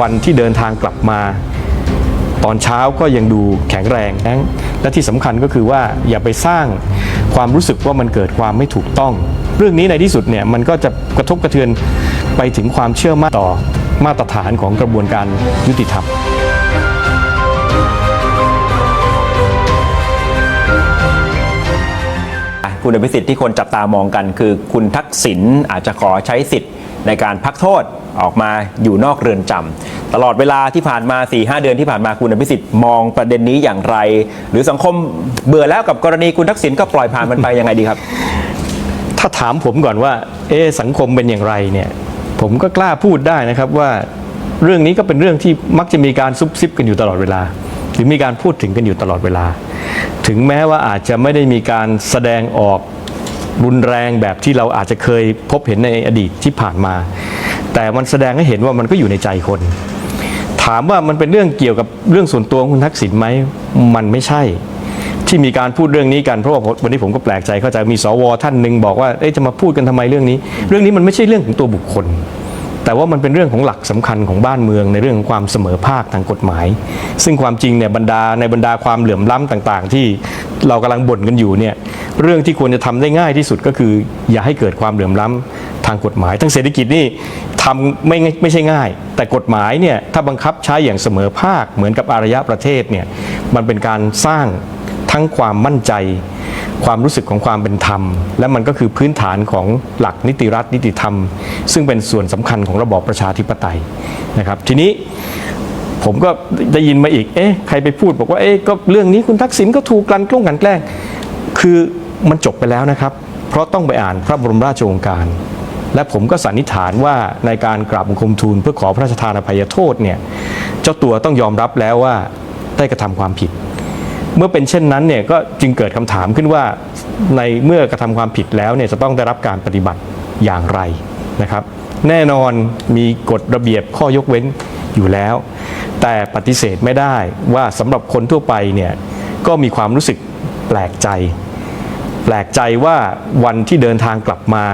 วันที่เดินทางกลับมา ตอนเช้าก็ยังดูแข็งแรงนะและที่สำคัญก็คือว่าอย่าไปสร้างความรู้สึกว่ามันเกิดความไม่ถูกต้อง เรื่องนี้ในที่สุดเนี่ยมันก็จะกระทบกระเทือนไปถึงความเชื่อมั่นต่อมาตรฐานของกระบวนการยุติธรรม คุณอภิสิทธิ์ที่คนจับตามองกัน คือคุณทักษิณอาจจะขอใช้สิทธิ์ในการพักโทษออกมาอยู่นอกเรือนจำตลอดเวลาที่ผ่านมา 4-5 เดือนที่ผ่านมาคุณอภิสิทธิ์มองประเด็นนี้อย่างไร หรือสังคมเบื่อแล้วกับกรณีคุณทักษิณก็ปล่อยผ่านมันไปยังไงดีครับ ถ้าถามผมก่อนว่า เอสังคมเป็นอย่างไรเนี่ยผมก็กล้าพูดได้นะครับว่าเรื่องนี้ก็เป็นเรื่องที่มักจะมีการซุบซิบกันอยู่ตลอดเวลา หรือมีการพูดถึงกันอยู่ตลอดเวลา ถึงแม้ว่าอาจจะไม่ได้มีการแสดงออกรุนแรงแบบที่เราอาจจะเคยพบเห็นในอดีตที่ผ่านมา แต่มันแสดงให้เห็นว่ามันก็อยู่ในใจคน ถามว่ามันเป็นเรื่องเกี่ยวกับเรื่องส่วนตัวของคุณทักษิณไหมมันไม่ใช่ ที่มีการพูดเรื่องนี้กันเพราะว่าวันนี้ผมก็แปลกใจเข้าใจมีสวท่านหนึ่งบอกว่าจะมาพูดกันทำไมเรื่องนี้ เรื่องนี้มันไม่ใช่เรื่องของตัวบุคคล แต่ว่ามันเป็นเรื่องของหลักสำคัญของบ้านเมืองในเรื่องของความเสมอภาคทางกฎหมาย ซึ่งความจริงเนี่ยบรรดาในบรรดาความเหลื่อมล้ำต่างๆ ที่เรากำลังบ่นกันอยู่เนี่ยเรื่องที่ควรจะทำได้ง่ายที่สุดก็คือ อย่าให้เกิดความเหลื่อมล้ำทางกฎหมาย ทั้งเศรษฐกิจนี่ทำไม่ไม่ใช่ง่าย แต่กฎหมายเนี่ยถ้าบังคับใช้อย่างเสมอภาคเหมือนกับอารยประเทศเนี่ยมันเป็นการสร้างทั้งความมั่นใจ ความรู้สึกของความเป็นธรรม และมันก็คือพื้นฐานของหลักนิติรัฐนิติธรรม ซึ่งเป็นส่วนสำคัญของระบอบประชาธิปไตยนะครับ ทีนี้ผมก็ได้ยินมาอีก เอ๊ะใครไปพูดบอกว่าเอ๊ะก็เรื่องนี้คุณทักษิณก็ถูกกลั่นกล้งกันแกล้ง คือมันจบไปแล้วนะครับ เพราะต้องไปอ่านพระบรมราชโองการ และผมก็สันนิษฐานว่าในการกราบบังคมทูลเพื่อขอพระราชทานอภัยโทษเนี่ยเจ้าตัวต้องยอมรับแล้วว่าได้กระทำความผิด มื่อเป็นเช่นนั้นเนี่ยก็จึงเกิดคำถามขึ้นว่าในเมื่อกระทำความผิดแล้วเนี่ยจะต้องได้รับการปฏิบัติอย่างไรนะครับ แน่นอนมีกฎระเบียบข้อยกเว้นอยู่แล้ว แต่ปฏิเสธไม่ได้ว่าสำหรับคนทั่วไปเนี่ยก็มีความรู้สึกแปลกใจ แปลกใจว่าวันที่เดินทางกลับมา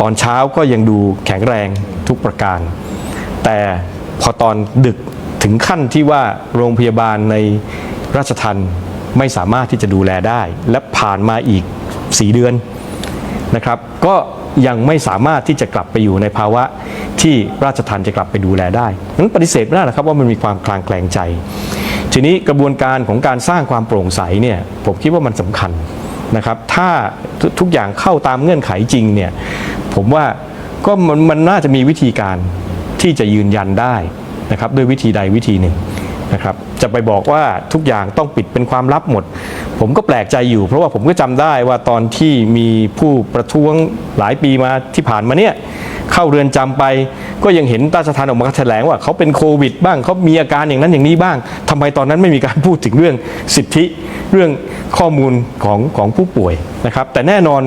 ตอนเช้าก็ยังดูแข็งแรงทุกประการ แต่พอตอนดึกถึงขั้นที่ว่าโรงพยาบาลใน ราชทันไม่สามารถที่จะดูแลได้ และผ่านมาอีก 4 เดือนนะครับ ก็ยังไม่สามารถที่จะกลับไปอยู่ในภาวะที่ราชทันจะกลับไปดูแลได้นั้นปฏิเสธไม่ได้หรอกครับว่ามันมีความคลางแคลงใจ ทีนี้กระบวนการของการสร้างความโปร่งใสเนี่ยผมคิดว่ามันสำคัญนะครับ ถ้าทุทุกอย่างเข้าตามเงื่อนไขจริงเนี่ยผมว่าก็มันมันน่าจะมีวิธีการที่จะยืนยันได้นะครับด้วยวิธีใดวิธีหนึ่ง นะครับจะไปบอกว่าทุกอย่างต้องปิดเป็นความลับหมด ผมก็แปลกใจอยู่ เพราะว่าผมก็จำได้ว่าตอนที่มีผู้ประท้วงหลายปีมาที่ผ่านมาเนี่ยเข้าเรือนจำไป ก็ยังเห็นราชทานออกมาแถลงว่าเขาเป็นโควิด บ้างเขามีอาการอย่างนั้นอย่างนี้บ้างทำไมตอนนั้นไม่มีการพูดถึงเรื่องสิทธิเรื่องข้อมูลของของผู้ป่วยนะครับ แต่แน่นอน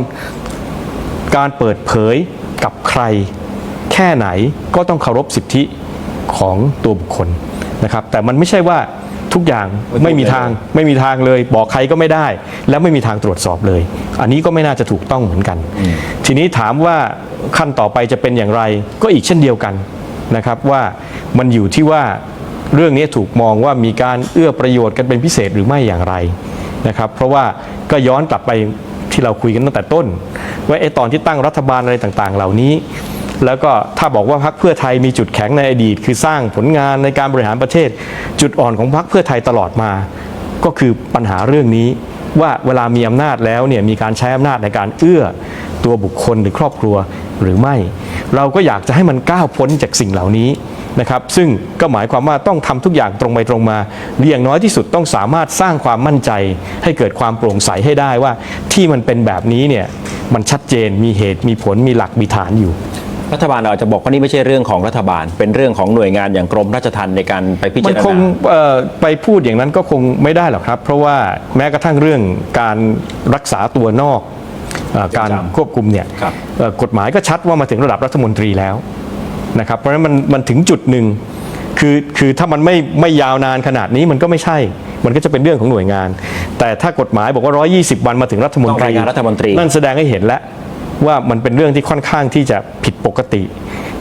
การเปิดเผยกับใครแค่ไหนก็ต้องเคารพสิทธิของตัวบุคคล นะครับแต่มันไม่ใช่ว่าทุกอย่างไม่มีทางไม่มีทางเลย บอกใครก็ไม่ได้ แล้วไม่มีทางตรวจสอบเลย อันนี้ก็ไม่น่าจะถูกต้องเหมือนกัน ทีนี้ถามว่าขั้นต่อไปจะเป็นอย่างไรก็อีกเช่นเดียวกันนะครับว่ามันอยู่ที่ว่าเรื่องนี้ถูกมองว่ามีการเอื้อประโยชน์กันเป็นพิเศษหรือไม่อย่างไรนะครับเพราะว่าก็ย้อนกลับไปที่เราคุยกันตั้งแต่ต้น ว่าไอ้ตอนที่ตั้งรัฐบาลอะไรต่างๆ เหล่านี้ แล้วก็ถ้าบอกว่าพรรคเพื่อไทยมีจุดแข็งในอดีต คือสร้างผลงานในการบริหารประเทศ จุดอ่อนของพรรคเพื่อไทยตลอดมา ก็คือปัญหาเรื่องนี้ว่าเวลามีอำนาจแล้วเนี่ยมีการใช้อำนาจในการเอื้อตัวบุคคลหรือครอบครัวหรือไม่ เราก็อยากจะให้มันก้าวพ้นจากสิ่งเหล่านี้นะครับ ซึ่งก็หมายความว่าต้องทำทุกอย่างตรงไปตรงมาหรืออย่างน้อยที่สุดต้องสามารถสร้างความมั่นใจ ให้เกิดความโปร่งใสให้ได้ว่าที่มันเป็นแบบนี้เนี่ยมันชัดเจนมีเหตุมีผลมีหลักมีฐานอยู่ รัฐบาลเราอาจจะบอกว่านี่ไม่ใช่เรื่องของรัฐบาล เป็นเรื่องของหน่วยงานอย่างกรมราชทัณฑ์ในการไปพิมัจานรคงณาเอ่อไปพูดอย่างนั้นก็คงไม่ได้หรอกครับ เพราะว่าแม้กระทั่งเรื่องการรักษาตัวนอกเอ่อการจำควบคุมเนี่ยครับเอ่อกฎหมายก็ชัดว่ามาถึงระดับรัฐมนตรีแล้วนะครับ เพราะฉะนั้นมันมันถึงจุดหนึ่งคือคือถ้ามันไม่ไม่ยาวนานขนาดนี้มันก็ไม่ใช่ มันก็จะเป็นเรื่องของหน่วยงาน แต่ถ้ากฎหมายบอกว่า 120 วันมาถึงรัฐมนตต้องรีรายงานรัฐมนตรีนั่นแสดงให้เห็นแล้ว ว่ามันเป็นเรื่องที่ค่อนข้างที่จะผิดปกติ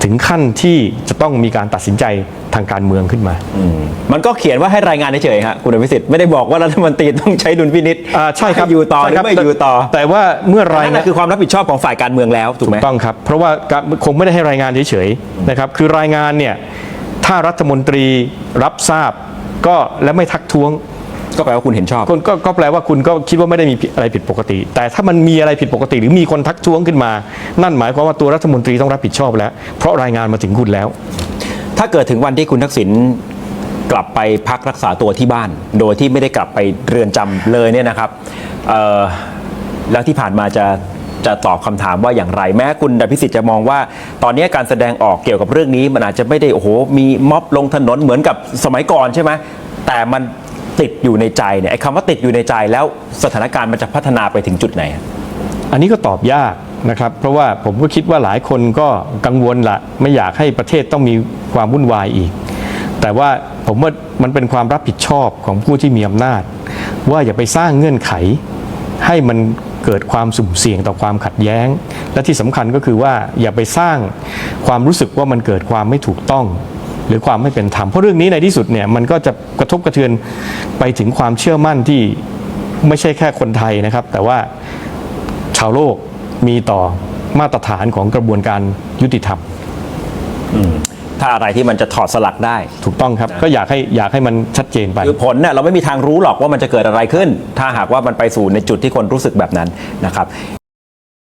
ถึงขั้นที่จะต้องมีการตัดสินใจทางการเมืองขึ้นมา มันก็เขียนว่าให้รายงานเฉยๆฮะคุณอภิสิทธิ์ไม่ได้บอกว่ารัฐมนตรีต้องใช้ดุลพินิษอ่าใช่ครับห้อยู่ต่อหใช่รืคอบไม่อยู่ต่อ แต่ว่าเมื่อรายนั่นงานะนคือความรับผิดชอบของฝ่ายการเมืองแล้วถูกไหมต้องครับเพราะว่าการคงไม่ได้ให้รายงานเฉยๆนะครับคือรายงานเนี่ยถ้ารัฐมนตรีรับทราบก็และไม่ทักท้วง ก็แปลว่าคุณเห็นชอบคนก็ก็แปลว่าคุณก็คิดว่าไม่ได้มีอะไรผิดปกติ แต่ถ้ามันมีอะไรผิดปกติ หรือมีคนทักท้วงขึ้นมา นั่นหมายความว่าตัวรัฐมนตรีต้องรับผิดชอบแล้ว เพราะรายงานมาถึงคุณแล้ว ถ้าเกิดถึงวันที่คุณทักษิณกลับไปพักรักษาตัวที่บ้าน โดยที่ไม่ได้กลับไปเรือนจำเลยเนี่ยนะครับเอ่อแล้วที่ผ่านมาจะจะตอบคำถามว่าอย่างไร แม้คุณดพิสิทธิ์จะมองว่า ตอนนี้การแสดงออกเกี่ยวกับเรื่องนี้ มันอาจจะไม่ได้โอ้โหมีม็อบลงถนนเหมือนกับสมัยก่อนใช่ไหมแต่มัน ติดอยู่ในใจเนี่ยไอ้คำว่าติดอยู่ในใจแล้วสถานการณ์มันจะพัฒนาไปถึงจุดไหน อันนี้ก็ตอบยากนะครับ เพราะว่าผมก็คิดว่าหลายคนก็กังวลละไม่อยากให้ประเทศต้องมีความวุ่นวายอีก แต่ว่าผมว่ามันเป็นความรับผิดชอบของผู้ที่มีอำนาจ ว่าอย่าไปสร้างเงื่อนไข ให้มันเกิดความสุ่มเสี่ยงต่อความขัดแย้ง และที่สำคัญก็คือว่าอย่าไปสร้างความรู้สึกว่ามันเกิดความไม่ถูกต้อง รือความไม่เป็นธรรมเพราะเรื่องนี้ในที่สุดเนี่ยมันก็จะกระทบกระเทือนไปถึงความเชื่อมั่นที่ไม่ใช่แค่คนไทยนะครับ แต่ว่าชาวโลกมีต่อมาตรฐานของกระบวนการยุติธรรมถ้าอะไรที่มันจะถอดสลักได้ ถูกต้องครับ ก็อยากให้อยากให้มันชัดเจนไปคือผลเนี่ยเราไม่มีทางรู้หรอกว่ามันจะเกิดอะไรขึ้น ถ้าหากว่ามันไปสู่ในจุดที่คนรู้สึกแบบนั้นนะครับ